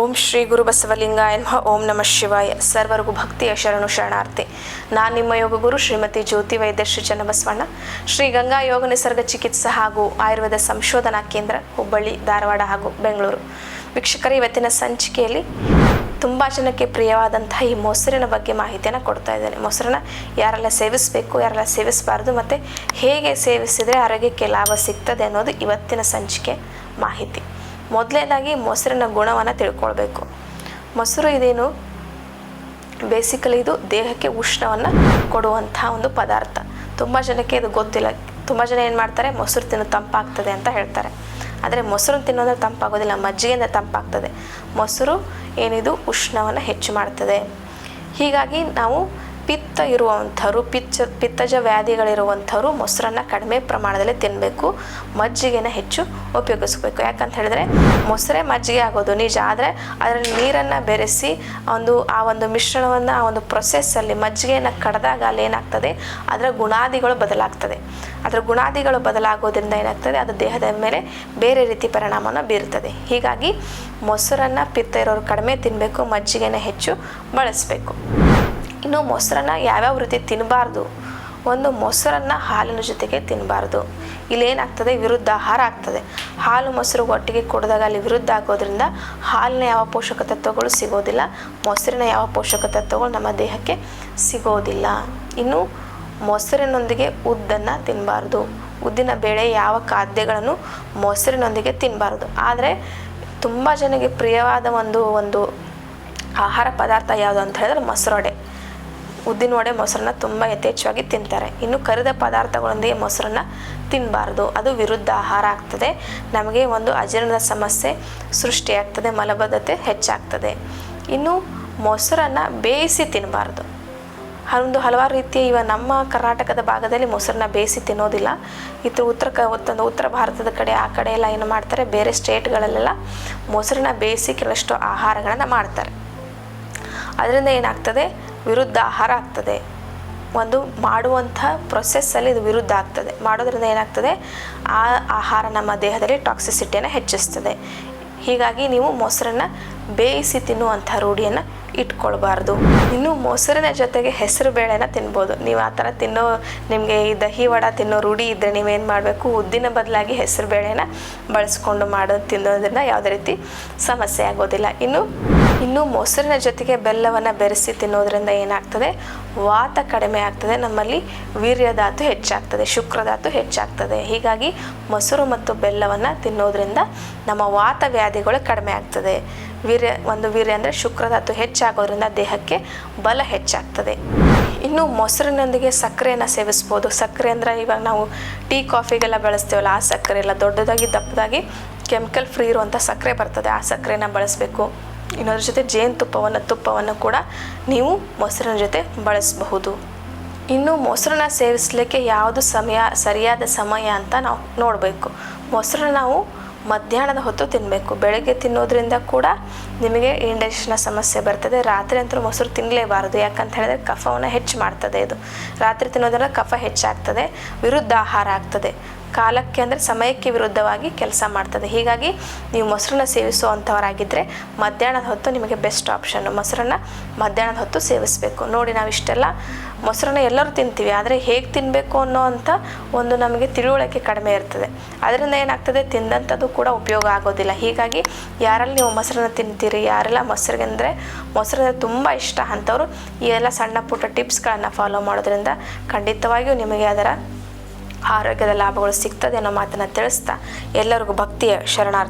ಓಂ ಶ್ರೀ ಗುರು ಬಸವಲಿಂಗಾಯ ನಮಃ ಓಂ ನಮಃ ಶಿವಾಯ. ಸರ್ವರಿಗೂ ಭಕ್ತಿಯ ಶರಣು ಶರಣಾರ್ಥಿ. ನಾನು ನಿಮ್ಮ ಯೋಗ ಗುರು ಶ್ರೀಮತಿ ಜ್ಯೋತಿ ವೈದ್ಯ ಶ್ರೀ ಚನ್ನಬಸವಣ್ಣ. ಶ್ರೀ ಗಂಗಾ ಯೋಗ ನಿಸರ್ಗ ಚಿಕಿತ್ಸಾ ಹಾಗೂ ಆಯುರ್ವೇದ ಸಂಶೋಧನಾ ಕೇಂದ್ರ, ಹುಬ್ಬಳ್ಳಿ, ಧಾರವಾಡ ಹಾಗೂ ಬೆಂಗಳೂರು. ವೀಕ್ಷಕರ, ಇವತ್ತಿನ ಸಂಚಿಕೆಯಲ್ಲಿ ತುಂಬ ಜನಕ್ಕೆ ಪ್ರಿಯವಾದಂತಹ ಈ ಮೊಸರಿನ ಬಗ್ಗೆ ಮಾಹಿತಿಯನ್ನು ಕೊಡ್ತಾ ಇದ್ದೇನೆ. ಮೊಸರನ್ನ ಯಾರೆಲ್ಲ ಸೇವಿಸಬೇಕು, ಯಾರೆಲ್ಲ ಸೇವಿಸಬಾರ್ದು ಮತ್ತು ಹೇಗೆ ಸೇವಿಸಿದರೆ ಆರೋಗ್ಯಕ್ಕೆ ಲಾಭ ಸಿಗ್ತದೆ ಅನ್ನೋದು ಇವತ್ತಿನ ಸಂಚಿಕೆ ಮಾಹಿತಿ. ಮೊದಲನೇದಾಗಿ ಮೊಸರಿನ ಗುಣವನ್ನು ತಿಳ್ಕೊಳ್ಬೇಕು. ಮೊಸರು ಇದೇನು? ಬೇಸಿಕಲಿ ಇದು ದೇಹಕ್ಕೆ ಉಷ್ಣವನ್ನು ಕೊಡುವಂತಹ ಒಂದು ಪದಾರ್ಥ. ತುಂಬ ಜನಕ್ಕೆ ಇದು ಗೊತ್ತಿಲ್ಲ. ತುಂಬ ಜನ ಏನು ಮಾಡ್ತಾರೆ? ಮೊಸರು ತಿನ್ನು ತಂಪಾಗ್ತದೆ ಅಂತ ಹೇಳ್ತಾರೆ. ಆದರೆ ಮೊಸರು ತಿನ್ನೋದ್ರೆ ತಂಪಾಗೋದಿಲ್ಲ. ಮಜ್ಜಿಗೆಯಿಂದ ತಂಪಾಗ್ತದೆ. ಮೊಸರು ಏನಿದು? ಉಷ್ಣವನ್ನು ಹೆಚ್ಚು ಮಾಡ್ತದೆ. ಹೀಗಾಗಿ ನಾವು ಪಿತ್ತ ಇರುವಂಥವ್ರು, ಪಿಚ್ಚ, ಪಿತ್ತಜ ವ್ಯಾಧಿಗಳಿರುವಂಥವ್ರು ಮೊಸರನ್ನು ಕಡಿಮೆ ಪ್ರಮಾಣದಲ್ಲಿ ತಿನ್ನಬೇಕು ಮಜ್ಜಿಗೆನ ಹೆಚ್ಚು ಉಪಯೋಗಿಸ್ಬೇಕು. ಯಾಕಂತ ಹೇಳಿದ್ರೆ ಮೊಸರೇ ಮಜ್ಜಿಗೆ ಆಗೋದು ನಿಜ, ಆದರೆ ಅದರಲ್ಲಿ ನೀರನ್ನು ಬೆರೆಸಿ ಒಂದು, ಆ ಒಂದು ಮಿಶ್ರಣವನ್ನು, ಆ ಒಂದು ಪ್ರೊಸೆಸ್ಸಲ್ಲಿ ಮಜ್ಜಿಗೆಯನ್ನು ಕಡ್ದಾಗ ಅಲ್ಲಿ ಏನಾಗ್ತದೆ? ಅದರ ಗುಣಾದಿಗಳು ಬದಲಾಗ್ತದೆ. ಅದರ ಗುಣಾದಿಗಳು ಬದಲಾಗೋದ್ರಿಂದ ಏನಾಗ್ತದೆ? ಅದು ದೇಹದ ಮೇಲೆ ಬೇರೆ ರೀತಿ ಪರಿಣಾಮವನ್ನು ಬೀರುತ್ತದೆ ಹೀಗಾಗಿ ಮೊಸರನ್ನು, ಪಿತ್ತ ಇರೋರು ಕಡಿಮೆ ತಿನ್ನಬೇಕು ಮಜ್ಜಿಗೆನ ಹೆಚ್ಚು ಬಳಸಬೇಕು. ಇನ್ನು ಮೊಸರನ್ನ ಯಾವ್ಯಾವ ರೀತಿ ತಿನ್ನಬಾರ್ದು ಒಂದು ಮೊಸರನ್ನು ಹಾಲಿನ ಜೊತೆಗೆ ತಿನ್ನಬಾರ್ದು ಇಲ್ಲೇನಾಗ್ತದೆ? ವಿರುದ್ಧ ಆಹಾರ ಆಗ್ತದೆ. ಹಾಲು ಮೊಸರು ಒಟ್ಟಿಗೆ ಕುಡಿದಾಗ ಅಲ್ಲಿ ವಿರುದ್ಧ ಆಗೋದ್ರಿಂದ ಹಾಲಿನ ಯಾವ ಪೋಷಕ ತತ್ವಗಳು ಸಿಗೋದಿಲ್ಲ, ಮೊಸರಿನ ಯಾವ ಪೋಷಕ ತತ್ವಗಳು ನಮ್ಮ ದೇಹಕ್ಕೆ ಸಿಗೋದಿಲ್ಲ. ಇನ್ನು ಮೊಸರಿನೊಂದಿಗೆ ಉದ್ದನ್ನು ತಿನ್ನಬಾರ್ದು ಉದ್ದಿನ ಬೇಳೆ ಯಾವ ಖಾದ್ಯಗಳನ್ನು ಮೊಸರಿನೊಂದಿಗೆ ತಿನ್ನಬಾರ್ದು ಆದರೆ ತುಂಬ ಜನಕ್ಕೆ ಪ್ರಿಯವಾದ ಒಂದು ಒಂದು ಆಹಾರ ಪದಾರ್ಥ ಯಾವುದು ಅಂತ ಹೇಳಿದ್ರೆ ಮೊಸರೊಡೆ. ಉದ್ದಿನ ವಡೆ ಮೊಸರನ್ನ ತುಂಬ ಯಥೇಚ್ಛವಾಗಿ ತಿಂತಾರೆ. ಇನ್ನು ಕರಿದ ಪದಾರ್ಥಗಳೊಂದಿಗೆ ಮೊಸರನ್ನ ತಿನ್ನಬಾರ್ದು ಅದು ವಿರುದ್ಧ ಆಹಾರ ಆಗ್ತದೆ. ನಮಗೆ ಒಂದು ಅಜೀರ್ಣದ ಸಮಸ್ಯೆ ಸೃಷ್ಟಿಯಾಗ್ತದೆ ಮಲಬದ್ಧತೆ ಹೆಚ್ಚಾಗ್ತದೆ. ಇನ್ನು ಮೊಸರನ್ನು ಬೇಯಿಸಿ ತಿನ್ನಬಾರ್ದು ಒಂದು ಹಲವಾರು ರೀತಿಯ ಇವ ನಮ್ಮ ಕರ್ನಾಟಕದ ಭಾಗದಲ್ಲಿ ಮೊಸರನ್ನ ಬೇಯಿಸಿ ತಿನ್ನೋದಿಲ್ಲ. ಇತರ ಉತ್ತರ ಕ, ಒಂದು ಉತ್ತರ ಭಾರತದ ಕಡೆ, ಆ ಕಡೆ ಎಲ್ಲ ಏನು ಮಾಡ್ತಾರೆ? ಬೇರೆ ಸ್ಟೇಟ್ಗಳಲ್ಲೆಲ್ಲ ಮೊಸರನ್ನ ಬೇಯಿಸಿ ಕೆಲವಷ್ಟು ಆಹಾರಗಳನ್ನು ಮಾಡ್ತಾರೆ. ಅದರಿಂದ ಏನಾಗ್ತದೆ? ವಿರುದ್ಧ ಆಹಾರ ಆಗ್ತದೆ. ಒಂದು ಮಾಡುವಂಥ ಪ್ರೊಸೆಸ್ಸಲ್ಲಿ ಇದು ವಿರುದ್ಧ ಆಗ್ತದೆ. ಮಾಡೋದ್ರಿಂದ ಏನಾಗ್ತದೆ? ಆ ಆಹಾರ ನಮ್ಮ ದೇಹದಲ್ಲಿ ಟಾಕ್ಸಿಸಿಟಿಯನ್ನು ಹೆಚ್ಚಿಸ್ತದೆ. ಹೀಗಾಗಿ ನೀವು ಮೊಸರನ್ನು ಬೇಯಿಸಿ ತಿನ್ನುವಂಥ ರೂಢಿಯನ್ನು ಇಟ್ಕೊಳ್ಬಾರ್ದು. ಇನ್ನು ಮೊಸರಿನ ಜೊತೆಗೆ ಹೆಸರು ಬೇಳೆನ ತಿನ್ಬೋದು. ನೀವು ಆ ಥರ ತಿನ್ನೋ, ನಿಮಗೆ ಈ ದಹಿ ವಡ ತಿನ್ನೋ ರೂಢಿ ಇದ್ದರೆ ನೀವೇನು ಮಾಡಬೇಕು? ಉದ್ದಿನ ಬದಲಾಗಿ ಹೆಸರು ಬೇಳೆನ ಬಳಸ್ಕೊಂಡು ಮಾಡೋ, ತಿನ್ನೋದ್ರಿಂದ ಯಾವುದೇ ರೀತಿ ಸಮಸ್ಯೆ ಆಗೋದಿಲ್ಲ. ಇನ್ನು ಇನ್ನು ಮೊಸರಿನ ಜೊತೆಗೆ ಬೆಲ್ಲವನ್ನು ಬೆರೆಸಿ ತಿನ್ನೋದ್ರಿಂದ ಏನಾಗ್ತದೆ? ವಾತ ಕಡಿಮೆ ಆಗ್ತದೆ. ನಮ್ಮಲ್ಲಿ ವೀರ್ಯಧಾತು ಹೆಚ್ಚಾಗ್ತದೆ. ಶುಕ್ರಧಾತು ಹೆಚ್ಚಾಗ್ತದೆ. ಹೀಗಾಗಿ ಮೊಸರು ಮತ್ತು ಬೆಲ್ಲವನ್ನು ತಿನ್ನೋದ್ರಿಂದ ನಮ್ಮ ವಾತ ವ್ಯಾಧಿಗಳು ಕಡಿಮೆ ಆಗ್ತದೆ. ವೀರ್ಯ, ಒಂದು ವೀರ್ಯ ಅಂದರೆ ಶುಕ್ರಧಾತು ಹೆಚ್ಚಾಗೋದ್ರಿಂದ ದೇಹಕ್ಕೆ ಬಲ ಹೆಚ್ಚಾಗ್ತದೆ. ಇನ್ನು ಮೊಸರಿನೊಂದಿಗೆ ಸಕ್ಕರೆಯನ್ನು ಸೇವಿಸ್ಬೋದು. ಸಕ್ಕರೆ ಅಂದರೆ ಇವಾಗ ನಾವು ಟೀ, ಕಾಫಿಗೆಲ್ಲ ಬಳಸ್ತೀವಲ್ಲ, ಆ ಸಕ್ಕರೆ ಎಲ್ಲ ದೊಡ್ಡದಾಗಿ ದಪ್ಪದಾಗಿ ಕೆಮಿಕಲ್ ಫ್ರೀ ಇರುವಂಥ ಸಕ್ಕರೆ ಬರ್ತದೆ. ಆ ಸಕ್ಕರೆನ ಬಳಸಬೇಕು. ಇನ್ನೊಂದ್ರ ಜೊತೆ ಜೇನುತುಪ್ಪವನ್ನು ತುಪ್ಪವನ್ನು ಕೂಡ ನೀವು ಮೊಸರಿನ ಜೊತೆ ಬಳಸಬಹುದು. ಇನ್ನು ಮೊಸರನ್ನ ಸೇವಿಸಲಿಕ್ಕೆ ಯಾವುದು ಸಮಯ, ಸರಿಯಾದ ಸಮಯ ಅಂತ ನಾವು ನೋಡಬೇಕು. ಮೊಸರನ್ನ ನಾವು ಮಧ್ಯಾಹ್ನದ ಹೊತ್ತು ತಿನ್ನಬೇಕು ಬೆಳಗ್ಗೆ ತಿನ್ನೋದ್ರಿಂದ ಕೂಡ ನಿಮಗೆ ಇಂಡೈಜೆಷನ್ನ ಸಮಸ್ಯೆ ಬರ್ತದೆ. ರಾತ್ರಿ ಅಂತೂ ಮೊಸರು ತಿನ್ನಲೇಬಾರದು ಯಾಕಂತ ಹೇಳಿದ್ರೆ ಕಫವನ್ನು ಹೆಚ್ಚು ಮಾಡ್ತದೆ ಇದು. ರಾತ್ರಿ ತಿನ್ನೋದ್ರಿಂದ ಕಫ ಹೆಚ್ಚಾಗ್ತದೆ. ವಿರುದ್ಧ ಆಹಾರ ಆಗ್ತದೆ. ಕಾಲಕ್ಕೆ ಅಂದರೆ ಸಮಯಕ್ಕೆ ವಿರುದ್ಧವಾಗಿ ಕೆಲಸ ಮಾಡ್ತದೆ. ಹೀಗಾಗಿ ನೀವು ಮೊಸರನ್ನ ಸೇವಿಸುವಂಥವರಾಗಿದ್ದರೆ ಮಧ್ಯಾಹ್ನದ ಹೊತ್ತು ನಿಮಗೆ ಬೆಸ್ಟ್ ಆಪ್ಷನ್ನು ಮೊಸರನ್ನ ಮಧ್ಯಾಹ್ನದ ಹೊತ್ತು ಸೇವಿಸಬೇಕು. ನೋಡಿ, ನಾವು ಇಷ್ಟೆಲ್ಲ ಮೊಸರನ್ನ ಎಲ್ಲರೂ ತಿಂತೀವಿ, ಆದರೆ ಹೇಗೆ ತಿನ್ನಬೇಕು ಅನ್ನೋ ಅಂಥ ಒಂದು ನಮಗೆ ತಿಳುವಳಿಕೆ ಕಡಿಮೆ ಇರ್ತದೆ. ಅದರಿಂದ ಏನಾಗ್ತದೆ ತಿಂದಂಥದ್ದು ಕೂಡ ಉಪಯೋಗ ಆಗೋದಿಲ್ಲ. ಹೀಗಾಗಿ ಯಾರಲ್ಲಿ ನೀವು ಮೊಸರನ್ನ ತಿಂತೀರಿ, ಯಾರೆಲ್ಲ ಮೊಸರಿಗೆ ಅಂದರೆ ಮೊಸರನ್ನ ತುಂಬ ಇಷ್ಟ ಅಂಥವ್ರು, ಈ ಎಲ್ಲ ಸಣ್ಣ ಪುಟ್ಟ ಟಿಪ್ಸ್ಗಳನ್ನು ಫಾಲೋ ಮಾಡೋದ್ರಿಂದ ಖಂಡಿತವಾಗಿಯೂ ನಿಮಗೆ ಅದರ ಆರೋಗ್ಯದ ಲಾಭಗಳು ಸಿಗ್ತದೆ ಅನ್ನೋ ಮಾತನ್ನು ತಿಳಿಸ್ತಾ ಎಲ್ಲರಿಗೂ ಭಕ್ತಿಯ ಶರಣಾರ್ಥಿ.